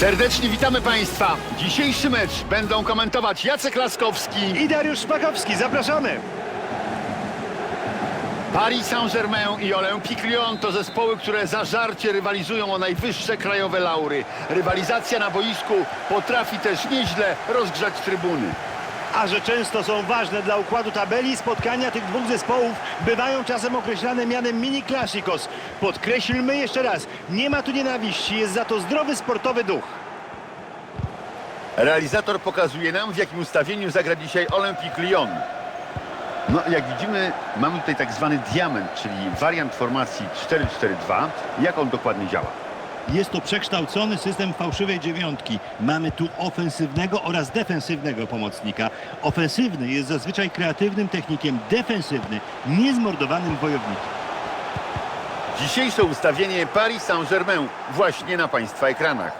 Serdecznie witamy Państwa. Dzisiejszy mecz będą komentować Jacek Laskowski, I Dariusz Szpakowski, zapraszamy! Paris Saint-Germain i Olympique Lyon to zespoły, które zażarcie rywalizują o najwyższe krajowe laury. Rywalizacja na boisku potrafi też nieźle rozgrzać trybuny. A że często są ważne dla układu tabeli, spotkania tych dwóch zespołów bywają czasem określane mianem mini classicos. Podkreślmy jeszcze raz, nie ma tu nienawiści, jest za to zdrowy sportowy duch. Realizator pokazuje nam, w jakim ustawieniu zagra dzisiaj Olympique Lyon. No, jak widzimy, mamy tutaj tak zwany diament, czyli wariant formacji 4-4-2. Jak on dokładnie działa? Jest to przekształcony system fałszywej dziewiątki. Mamy tu ofensywnego oraz defensywnego pomocnika. Ofensywny jest zazwyczaj kreatywnym technikiem, defensywny niezmordowanym wojownikiem. Dzisiejsze ustawienie Paris Saint-Germain właśnie na Państwa ekranach.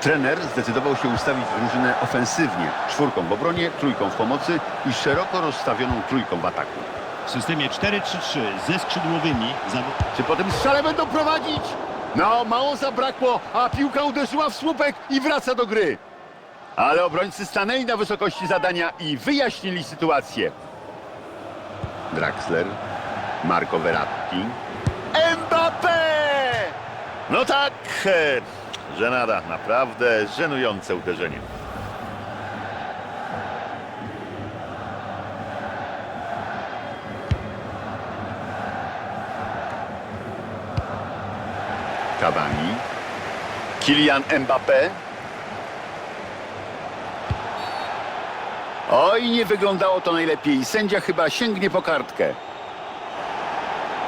Trener zdecydował się ustawić drużynę ofensywnie, czwórką w obronie, trójką w pomocy i szeroko rozstawioną trójką w ataku. W systemie 4-3-3 ze skrzydłowymi zawo- Czy po tym strzale będą prowadzić? No, mało zabrakło, a piłka uderzyła w słupek i wraca do gry. Ale obrońcy stanęli na wysokości zadania i wyjaśnili sytuację. Draxler, Marco Verratti, Mbappé! No tak, e, żenada, naprawdę żenujące uderzenie. Cavani, Kylian Mbappé. Oj, nie wyglądało to najlepiej. Sędzia chyba sięgnie po kartkę.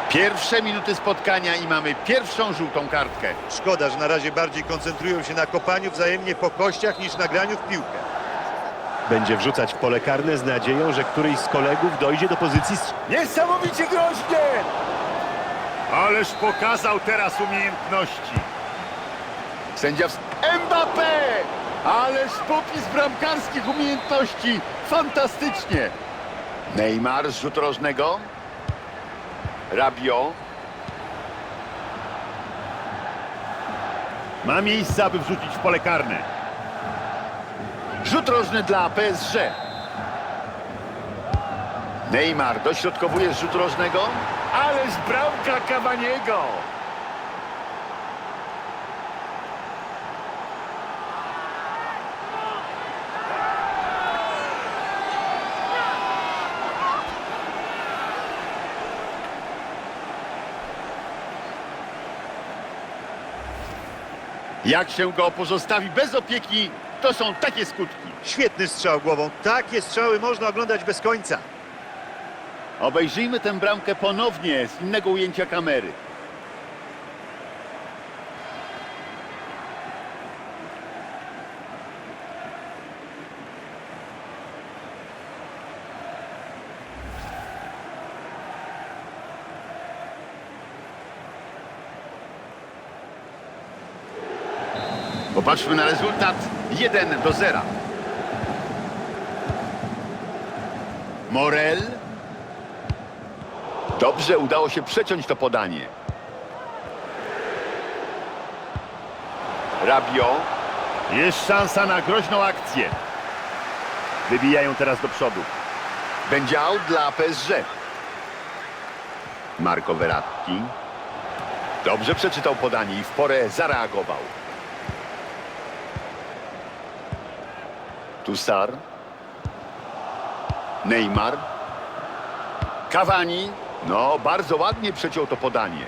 Pierwsze minuty spotkania i mamy pierwszą żółtą kartkę. Szkoda, że na razie bardziej koncentrują się na kopaniu wzajemnie po kościach niż na graniu w piłkę. Będzie wrzucać w pole karne z nadzieją, że któryś z kolegów dojdzie do pozycji Niesamowicie groźnie! Ależ pokazał teraz umiejętności. Sędzia w... Mbappé! Ależ popis bramkarskich umiejętności. Fantastycznie. Neymar z rzutu rożnego. Rabio. Ma miejsce, aby wrzucić w pole karne. Rzut rożny dla PSG. Neymar dośrodkowuje z rzutu rożnego. Ależ bramka Cavaniego. Jak się go pozostawi bez opieki, to są takie skutki. Świetny strzał głową. Takie strzały można oglądać bez końca. Obejrzyjmy tę bramkę ponownie z innego ujęcia kamery. Popatrzmy na rezultat 1 do 0. Morel Dobrze udało się przeciąć to podanie. Rabio. Jest szansa na groźną akcję. Wybijają teraz do przodu. Będzie out dla PSG. Marco Verratti. Dobrze przeczytał podanie i w porę zareagował. Tusar. Neymar. Cavani. No, bardzo ładnie przeciął to podanie.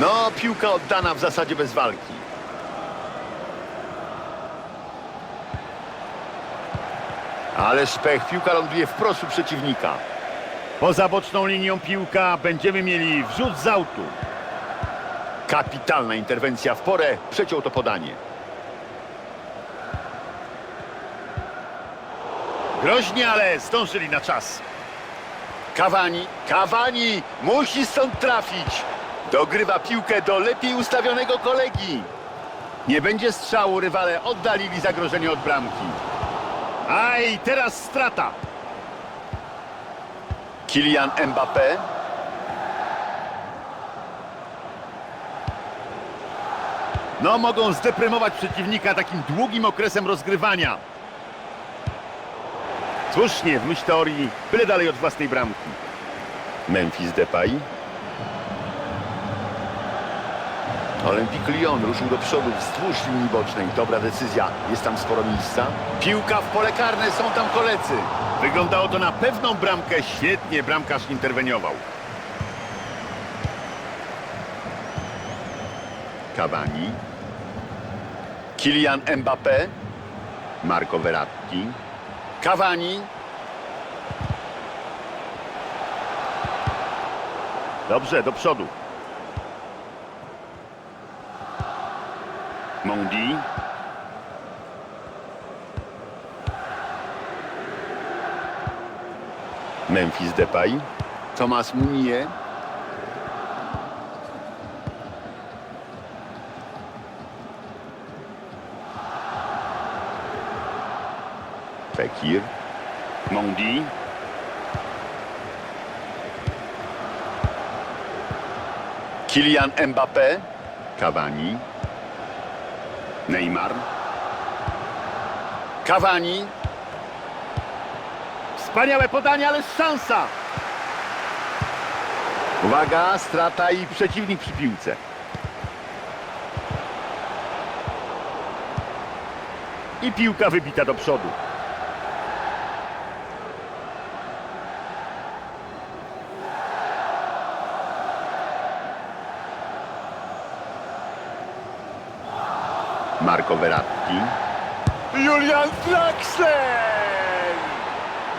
No, piłka oddana w zasadzie bez walki. Ale szpech, piłka ląduje wprost u przeciwnika. Poza boczną linią piłka będziemy mieli wrzut z autu. Kapitalna interwencja w porę, przeciął to podanie. Groźnie, ale zdążyli na czas. Cavani, Cavani musi stąd trafić. Dogrywa piłkę do lepiej ustawionego kolegi. Nie będzie strzału, rywale oddalili zagrożenie od bramki. Aj, teraz strata. Kylian Mbappé. No, mogą zdeprymować przeciwnika takim długim okresem rozgrywania. Słusznie, w myśl teorii, byle dalej od własnej bramki. Memphis Depay. Olympique Lyon ruszył do przodu wzdłuż linii bocznej. Dobra decyzja. Jest tam sporo miejsca. Piłka w pole karne. Są tam koledzy. Wyglądało to na pewną bramkę. Świetnie bramkarz interweniował. Cavani. Kylian Mbappé. Marco Verratti. Cavani. Dobrze, do przodu. Mondi. Memphis Depay. Thomas Munier. Fekir. Mondi. Kylian Mbappé. Cavani. Neymar. Cavani. Wspaniałe podanie, ale szansa. Uwaga, strata i przeciwnik przy piłce. I piłka wybita do przodu. Marco Verratti. Julian Draxler!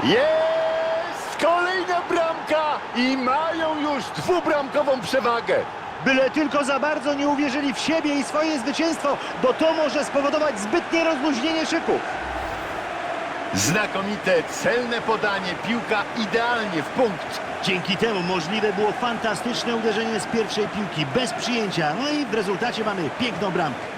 Jest! Kolejna bramka i mają już dwubramkową przewagę. Byle tylko za bardzo nie uwierzyli w siebie i swoje zwycięstwo, bo to może spowodować zbytnie rozluźnienie szyków. Znakomite, celne podanie, piłka idealnie w punkt. Dzięki temu możliwe było fantastyczne uderzenie z pierwszej piłki, bez przyjęcia. No i w rezultacie mamy piękną bramkę.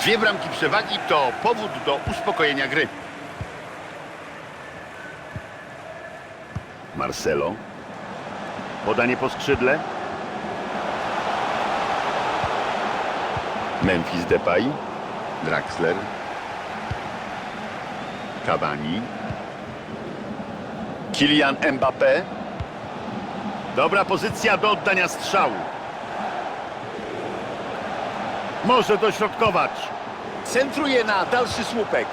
Dwie bramki przewagi to powód do uspokojenia gry. Marcelo. Podanie po skrzydle. Memphis Depay. Draxler. Cavani. Kylian Mbappé. Dobra pozycja do oddania strzału. Może dośrodkować. Centruje na dalszy słupek.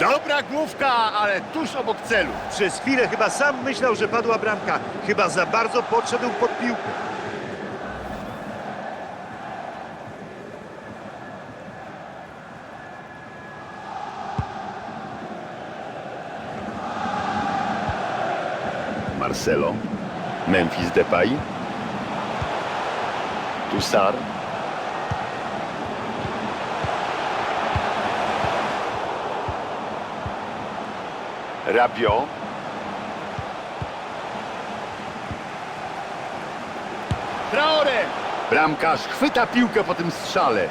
Dobra główka, ale tuż obok celu. Przez chwilę chyba sam myślał, że padła bramka. Chyba za bardzo podszedł pod piłkę. Marcelo. Memphis Depay. Tussar. Rabiot. Traore! Bramkarz chwyta piłkę po tym strzale.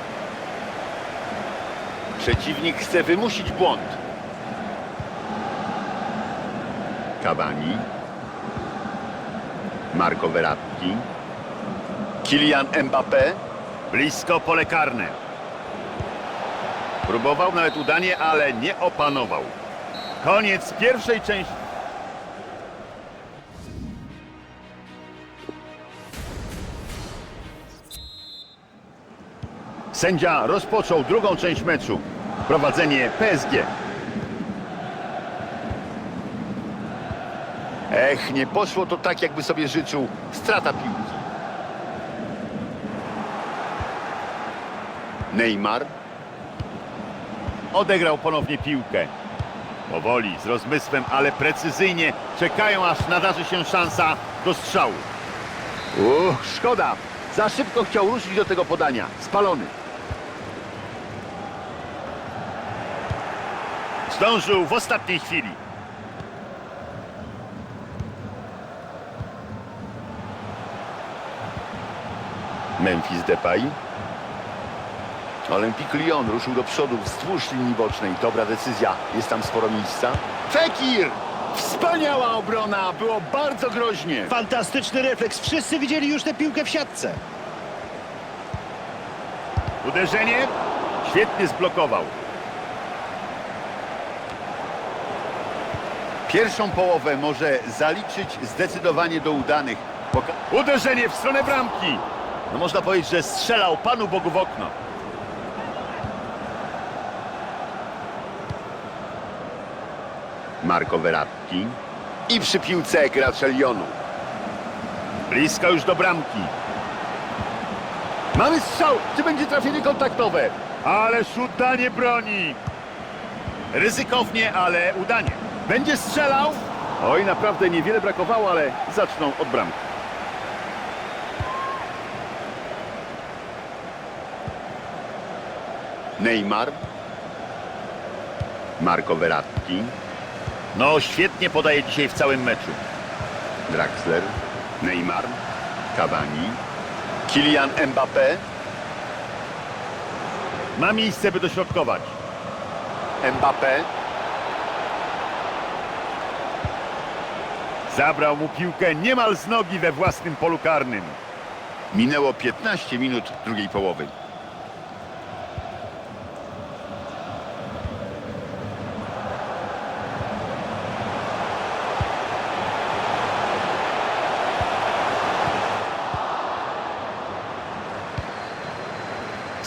Przeciwnik chce wymusić błąd. Cavani. Marco Verratti. Kylian Mbappé. Blisko pole karne. Próbował nawet udanie, ale nie opanował. Koniec pierwszej części. Sędzia rozpoczął drugą część meczu. Prowadzenie PSG. Ech, nie poszło to tak, jakby sobie życzył. Strata piłki. Neymar. Odegrał ponownie piłkę. Powoli, z rozmysłem, ale precyzyjnie czekają, aż nadarzy się szansa do strzału. Uch, szkoda. Za szybko chciał ruszyć do tego podania. Spalony. Zdążył w ostatniej chwili. Memphis Depay Olympique Lyon ruszył do przodu wzdłuż linii bocznej. Dobra decyzja. Jest tam sporo miejsca. Fekir! Wspaniała obrona! Było bardzo groźnie. Fantastyczny refleks. Wszyscy widzieli już tę piłkę w siatce. Uderzenie. Świetnie zblokował. Pierwszą połowę może zaliczyć zdecydowanie do udanych. Poka- Uderzenie w stronę bramki. No można powiedzieć, że strzelał Panu Bogu w okno. Marco Verratti. I przy piłce gracze Lyonu. Blisko już do bramki. Mamy strzał! Czy będzie trafienie kontaktowe? Ale szutanie broni! Ryzykownie, ale udanie. Będzie strzelał? Oj, naprawdę niewiele brakowało, ale zaczną od bramki. Neymar. Marco Verratti. No, świetnie podaje dzisiaj w całym meczu. Draxler. Neymar. Cavani. Kylian Mbappé. Ma miejsce, by dośrodkować. Mbappé. Zabrał mu piłkę niemal z nogi we własnym polu karnym. Minęło 15 minut drugiej połowy.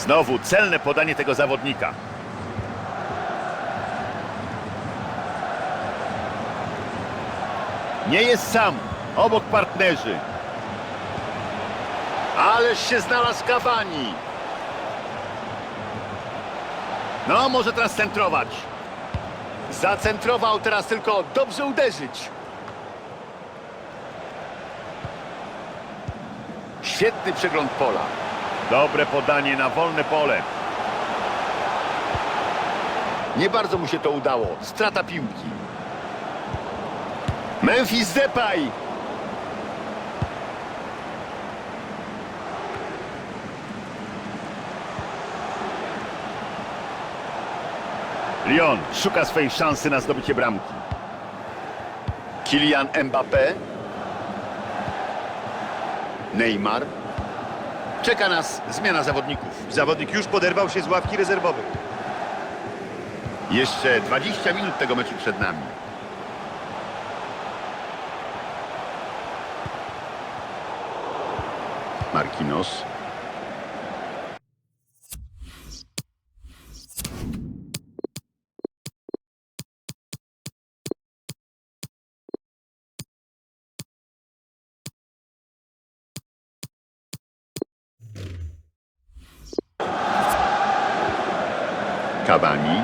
Znowu celne podanie tego zawodnika. Nie jest sam, obok partnerzy. Ależ się znalazł Cavani. No, może teraz centrować. Zacentrował, teraz tylko dobrze uderzyć. Świetny przegląd pola. Dobre podanie na wolne pole. Nie bardzo mu się to udało. Strata piłki. Memphis Depay. Lyon szuka swojej szansy na zdobycie bramki. Kylian Mbappé. Neymar. Czeka nas zmiana zawodników. Zawodnik już poderwał się z ławki rezerwowej. Jeszcze 20 minut tego meczu przed nami. Marquinhos. Cavani.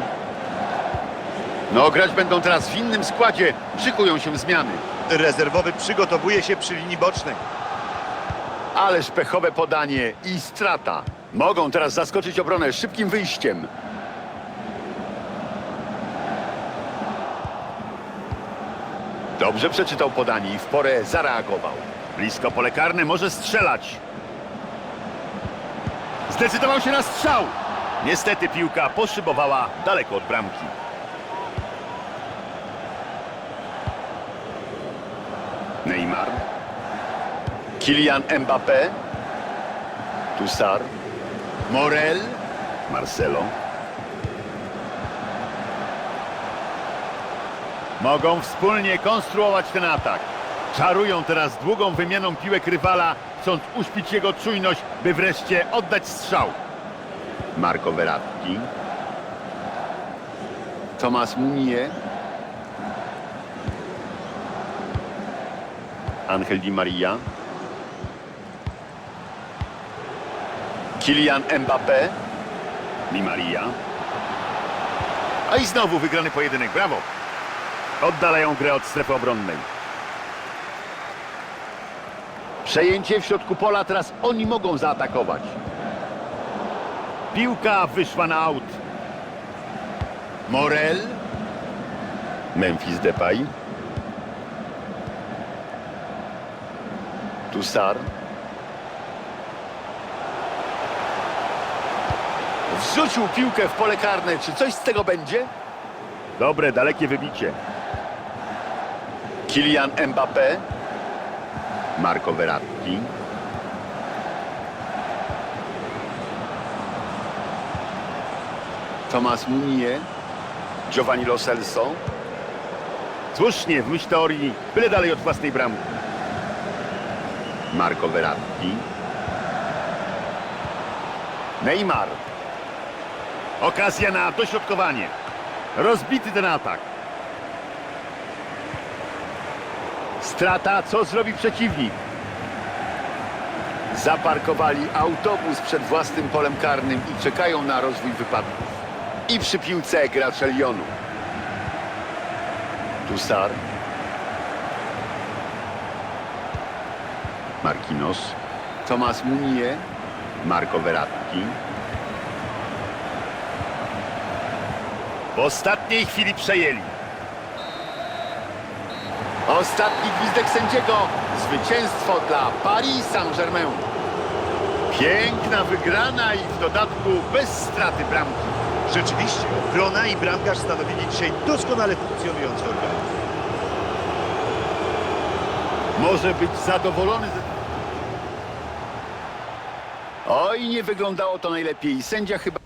No, grać będą teraz w innym składzie. Szykują się zmiany. Rezerwowy przygotowuje się przy linii bocznej. Ależ pechowe podanie i strata. Mogą teraz zaskoczyć obronę szybkim wyjściem. Dobrze przeczytał podanie i w porę zareagował. Blisko pole karne może strzelać. Zdecydował się na strzał. Niestety piłka poszybowała daleko od bramki. Neymar. Kylian Mbappé. Toussaint. Morel. Marcelo. Mogą wspólnie konstruować ten atak. Czarują teraz długą wymianą piłek rywala, chcąc uśpić jego czujność, by wreszcie oddać strzał. Marco Verratti. Tomas Munie. Angel Di Maria. Kylian Mbappé. Di Maria. A i znowu wygrany pojedynek. Brawo. Oddalają grę od strefy obronnej. Przejęcie w środku pola, teraz oni mogą zaatakować. Piłka wyszła na aut. Morel. Memphis Depay. Toussaint. Wrzucił piłkę w pole karne. Czy coś z tego będzie? Dobre, dalekie wybicie. Kylian Mbappé. Marco Verratti. Tomas Munier. Giovanni Lo Celso. Słusznie, w myśl teorii, byle dalej od własnej bramki. Marco Verratti. Neymar. Okazja na dośrodkowanie. Rozbity ten atak. Strata, co zrobi przeciwnik? Zaparkowali autobus przed własnym polem karnym i czekają na rozwój wypadków. I przy piłce gracze Lyonu. Tusar. Marquinhos. Tomas Munier. Marco Verratti. W ostatniej chwili przejęli. Ostatni gwizdek sędziego. Zwycięstwo dla Paris Saint-Germain. Piękna wygrana i w dodatku bez straty bramki. Rzeczywiście, obrona i bramkarz stanowili dzisiaj doskonale funkcjonujący organizm. Może być zadowolony ze... Oj, nie wyglądało to najlepiej. Sędzia chyba...